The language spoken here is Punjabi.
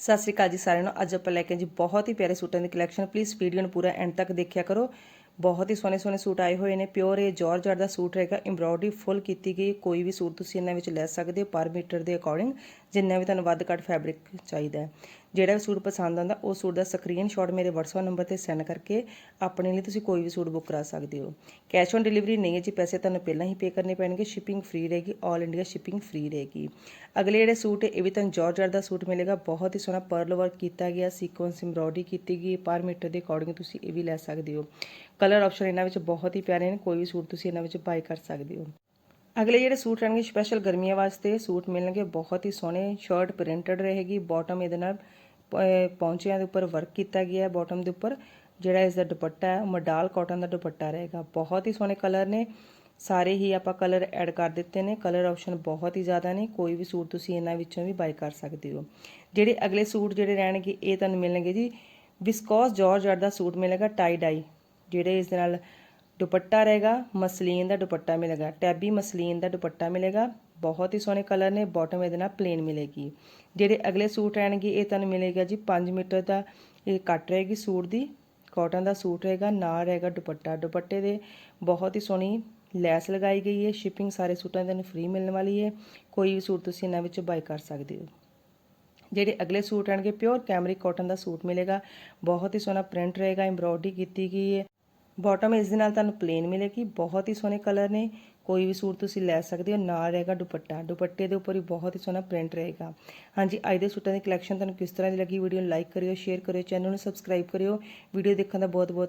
ਸਤਿ ਸ਼੍ਰੀ ਅਕਾਲ ਜੀ ਸਾਰਿਆਂ ਨੂੰ। ਅੱਜ ਆਪਾਂ ਲੈ ਕੇ ਜੀ ਬਹੁਤ ਹੀ ਪਿਆਰੇ ਸੂਟਾਂ ਦੀ ਕਲੈਕਸ਼ਨ ਪਲੀਜ਼ ਵੀਡੀਓ ਨੂੰ ਪੂਰਾ ਐਂਡ ਤੱਕ ਦੇਖਿਆ ਕਰੋ। ਬਹੁਤ ਹੀ ਸੋਹਣੇ ਸੋਹਣੇ ਸੂਟ ਆਏ ਹੋਏ ਨੇ। ਪਿਓਰ ਇਹ ਜਾਰਜਟ ਦਾ ਸੂਟ ਰਹੇਗਾ ਐਮਬ੍ਰੋਇਡਰੀ ਫੁੱਲ ਕੀਤੀ ਗਈ ਕੋਈ ਵੀ ਸੂਟ ਤੁਸੀਂ ਇਹਨਾਂ ਵਿੱਚ ਲੈ ਸਕਦੇ ਹੋ ਪਰ ਮੀਟਰ ਦੇ ਅਕੋਰਡਿੰਗ ਜਿੰਨਾ ਵੀ ਤੁਹਾਨੂੰ ਵੱਧ ਘੱਟ ਫੈਬਰਿਕ ਚਾਹੀਦਾ ਜਿਹੜਾ ਵੀ ਸੂਟ ਪਸੰਦ ਆਉਂਦਾ, ਉਹ ਸੂਟ ਦਾ ਸਕਰੀਨ ਸਕਰੀਨਸ਼ਾਟ ਮੇਰੇ WhatsApp ਨੰਬਰ ਤੇ ਸੈਂਡ ਕਰਕੇ ਆਪਣੇ ਲਈ ਤੁਸੀਂ ਕੋਈ ਵੀ ਸੂਟ ਬੁੱਕ ਕਰਾ ਸਕਦੇ ਹੋ। ਕੈਸ਼ ਔਨ ਡਿਲੀਵਰੀ ਨਹੀਂ ਹੈ ਜੀ, ਪੈਸੇ ਤੁਹਾਨੂੰ ਪਹਿਲਾਂ ਹੀ ਪੇ ਕਰਨੇ ਪੈਣਗੇ ਸ਼ਿਪਿੰਗ ਫ੍ਰੀ ਰਹੇਗੀ 올 ਇੰਡੀਆ ਸ਼ਿਪਿੰਗ ਫ੍ਰੀ ਰਹੇਗੀ। ਅਗਲੇ ਜਿਹੜੇ ਸੂਟ ਹੈ, ਇਹ ਵੀ ਤੁਹਾਨੂੰ ਜਾਰਜਟ ਦਾ ਸੂਟ ਮਿਲੇਗਾ, ਬਹੁਤ ਹੀ ਸੋਹਣਾ ਪਰਲ ਵਰਕ ਕੀਤਾ ਗਿਆ ਸੀਕੁਐਂਸ ਐਮਬ੍ਰੋਇਡਰੀ ਕੀਤੀ ਗਈ ਪਰ ਮੀਟਰ ਦੇ ਅਕੋਰਡਿੰਗ ਤੁਸੀਂ ਇਹ ਵੀ ਲੈ ਸਕਦੇ ਹੋ। ਕਲਰ ਆਪਸ਼ਨ ਇਹਨਾਂ ਵਿੱਚ ਬਹੁਤ ਹੀ ਪਿਆਰੇ ਨੇ, ਕੋਈ ਵੀ ਸੂਟ ਤੁਸੀਂ ਇਹਨਾਂ ਵਿੱਚ ਬਾਈ ਕਰ ਸਕਦੇ ਹੋ। ਅਗਲੇ ਜਿਹੜੇ ਸੂਟ ਰਹਿਣਗੇ ਸਪੈਸ਼ਲ ਗਰਮੀਆਂ ਵਾਸਤੇ, ਸੂਟ ਮਿਲਣਗੇ, ਬਹੁਤ ਹੀ ਸੋਹਣੇ ਸ਼ਰਟ ਪ੍ਰਿੰਟਡ ਰਹੇਗੀ ਬਾਟਮ ਇਹਦੇ ਨਾਲ ਪ- ਪੌਂਚਿਆਂ ਦੇ ਉੱਪਰ ਵਰਕ ਕੀਤਾ ਗਿਆ ਹੈ ਬਾਟਮ ਦੇ ਉੱਪਰ, ਜਿਹੜਾ ਇਸ ਦਾ ਦੁਪੱਟਾ ਹੈ ਮਡਾਲ ਕਾਟਨ ਦਾ ਦੁਪੱਟਾ ਰਹੇਗਾ। ਬਹੁਤ ਹੀ ਸੋਹਣੇ ਕਲਰ ਨੇ, ਸਾਰੇ ਹੀ ਆਪਾਂ ਕਲਰ ਐਡ ਕਰ ਦਿੱਤੇ ਨੇ ਕਲਰ ਆਪਸ਼ਨ ਬਹੁਤ ਹੀ ਜ਼ਿਆਦਾ ਨੇ, ਕੋਈ ਵੀ ਸੂਟ ਤੁਸੀਂ ਇਹਨਾਂ ਵਿੱਚੋਂ ਵੀ ਬਾਈ ਕਰ ਸਕਦੇ ਹੋ। ਜਿਹੜੇ ਅਗਲੇ ਸੂਟ ਜਿਹੜੇ ਰਹਿਣਗੇ, ਇਹ ਤੁਹਾਨੂੰ ਮਿਲਣਗੇ ਜੀ ਵਿਸਕੋਸ ਜਾਰਜਟ ਦਾ ਸੂਟ ਮਿਲੇਗਾ ਟਾਈ ਡਾਈ ਜਿਹੜੇ ਇਸ ਦੇ ਨਾਲ ਦੁਪੱਟਾ ਰਹੇਗਾ, ਮਸਲੀਨ ਦਾ ਦੁਪੱਟਾ ਮਿਲੇਗਾ। ਟੈਬੀ ਮਸਲੀਨ ਦਾ ਦੁਪੱਟਾ ਮਿਲੇਗਾ। ਬਹੁਤ ਹੀ ਸੋਹਣੇ ਕਲਰ ਨੇ ਬਾਟਮ ਇਹਦੇ ਨਾਲ ਪਲੇਨ ਮਿਲੇਗੀ। ਜਿਹੜੇ ਅਗਲੇ ਸੂਟ ਰਹਿਣਗੇ ਇਹ ਤੁਹਾਨੂੰ ਮਿਲੇਗਾ ਜੀ 5 ਮੀਟਰ ਦਾ। ਇਹ ਕੱਟ ਰਹੇਗੀ ਸੂਟ ਦੀ। ਕਾਟਨ ਦਾ ਸੂਟ ਰਹੇਗਾ, ਨਾਲ ਰਹੇਗਾ ਦੁਪੱਟਾ। ਦੁਪੱਟੇ ਦੇ ਬਹੁਤ ਹੀ ਸੋਹਣੀ ਲੈਸ ਲਗਾਈ ਗਈ ਹੈ। ਸ਼ਿਪਿੰਗ ਸਾਰੇ ਸੂਟਾਂ ਦੀ ਫ੍ਰੀ ਮਿਲਣ ਵਾਲੀ ਹੈ। ਕੋਈ ਵੀ ਸੂਟ ਤੁਸੀਂ ਇਹਨਾਂ ਵਿੱਚੋਂ ਬਾਈ ਕਰ ਸਕਦੇ ਹੋ। ਜਿਹੜੇ ਅਗਲੇ ਸੂਟ ਆਣਗੇ ਪਿਓਰ ਕੈਮਰਿਕ ਕਾਟਨ ਦਾ ਸੂਟ ਮਿਲੇਗਾ। ਬਹੁਤ ਹੀ ਸੋਹਣਾ ਪ੍ਰਿੰਟ ਰਹੇਗਾ ਐਮਬ੍ਰੋਇਡਰੀ ਕੀਤੀ ਗਈ ਹੈ। ਬਾਟਮ ਇਸ ਦੇ ਨਾਲ ਤੁਹਾਨੂੰ ਪਲੇਨ ਮਿਲੇਗੀ, ਬਹੁਤ ਹੀ ਸੋਹਣੇ ਕਲਰ ਨੇ, ਕੋਈ ਵੀ ਸੂਟ ਤੁਸੀਂ ਲੈ ਸਕਦੇ ਹੋ, ਨਾਲ ਰਹੇਗਾ ਦੁਪੱਟਾ, ਦੁਪੱਟੇ ਦੇ ਉੱਪਰ ਵੀ ਬਹੁਤ ਹੀ ਸੋਹਣਾ ਪ੍ਰਿੰਟ ਰਹੇਗਾ। ਹਾਂਜੀ, ਅੱਜ ਦੇ ਸੂਟਾਂ ਦੀ ਕਲੈਕਸ਼ਨ ਤੁਹਾਨੂੰ ਕਿਸ ਤਰ੍ਹਾਂ ਦੀ ਲੱਗੀ ਵੀਡੀਓ ਨੂੰ ਲਾਈਕ ਕਰਿਓ ਸ਼ੇਅਰ ਕਰਿਓ ਚੈਨਲ ਨੂੰ ਸਬਸਕ੍ਰਾਈਬ ਕਰਿਓ ਵੀਡੀਓ ਦੇਖਣ ਦਾ ਬਹੁਤ ਬਹੁਤ